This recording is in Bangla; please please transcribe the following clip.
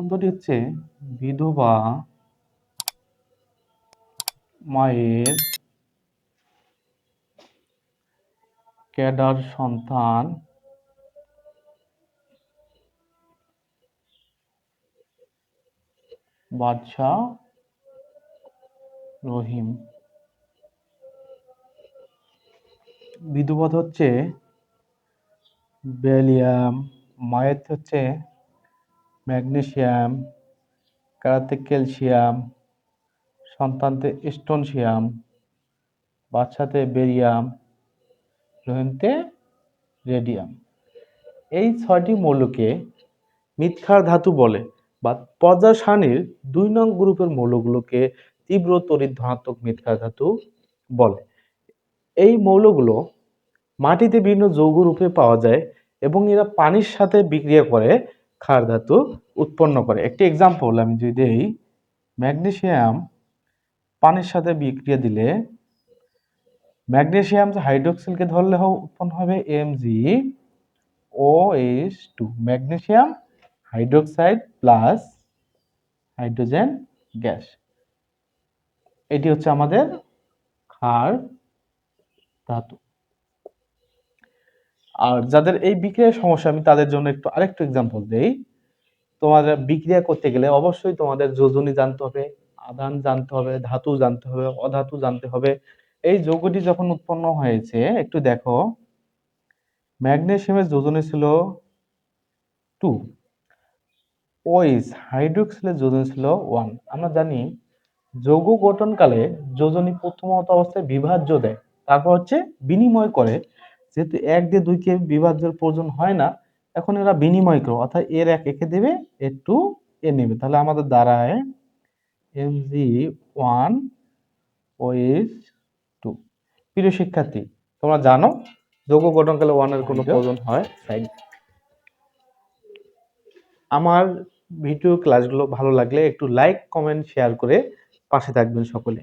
শব্দটি হচ্ছে বিধবা মায়ের ক্যাডার সন্তান বাদশাহ রহিম। বিধুবধ হচ্ছে বেলিয়াম মায়ের হচ্ছে ম্যাগনেসিয়াম কারাতে ক্যালসিয়াম, সন্তানতে স্টোনশিয়াম বাচ্চাতে বেরিয়াম রহিমতে রেডিয়াম। এই ছয়টি মৌলকে মিথ্যার ধাতু বলে বা পর্যায় সারণীর দুই নং গ্রুপের মৌলগুলোকে তীব্র তড়িৎ ধনাত্মক মিথ্যা ধাতু বলে। এই মৌলগুলো মাটিতে বিভিন্ন যৌগ রূপে পাওয়া যায় এবং এরা পানির সাথে বিক্রিয়া করে ক্ষার ধাতু উৎপন্ন করে। একটি এক্সাম্পল আমি যদি দেই ম্যাগনেসিয়াম পানির সাথে বিক্রিয়া দিলে ম্যাগনেসিয়াম হাইড্রোক্সিলকে ধরলে উৎপন্ন হবে? MG O H two magnesium hydroxide plus hydrogen gas এটি হচ্ছে আমাদের ক্ষার ধাতু। আর যাদের এই বিক্রিয়ার সমস্যা, আমি তাদের জন্য একটু আরেকটু এক্সাম্পল দেই। তোমাদের বিক্রিয়া করতে গেলে অবশ্যই তোমাদের যোজনী জানতে হবে, আদান জানতে হবে, ধাতু জানতে হবে, অধাতু জানতে হবে। এই যৌগটি যখন উৎপন্ন হয়েছে, একটু দেখো। ম্যাগনেসিয়ামের যোজনী ছিল টু ওইস হাইড্রোক্সিলের যোজনী ছিল ওয়ান আমরা জানি যৌগ গঠনকালে যোজনী প্রথমত অবস্থায় বিভাজ্য দেয়, তারপর হচ্ছে বিনিময় করে। যেহেতু এক দিয়ে দুইকে বিভাজ্যের প্রয়োজন হয় না এখন এরা বিনিময় করে অর্থাৎ এর এক একে দেবে এর টু এ নেবে। তাহলে আমাদের দাঁড়ায় M G one OS two. প্রিয় শিক্ষার্থী তোমরা জানো যৌগ গঠনকালে ওয়ানের কোনো প্রয়োজন হয়? আমার ভিডিও ক্লাসগুলো ভালো লাগলে একটু লাইক কমেন্ট শেয়ার করে পাশে থাকবেন সকলে।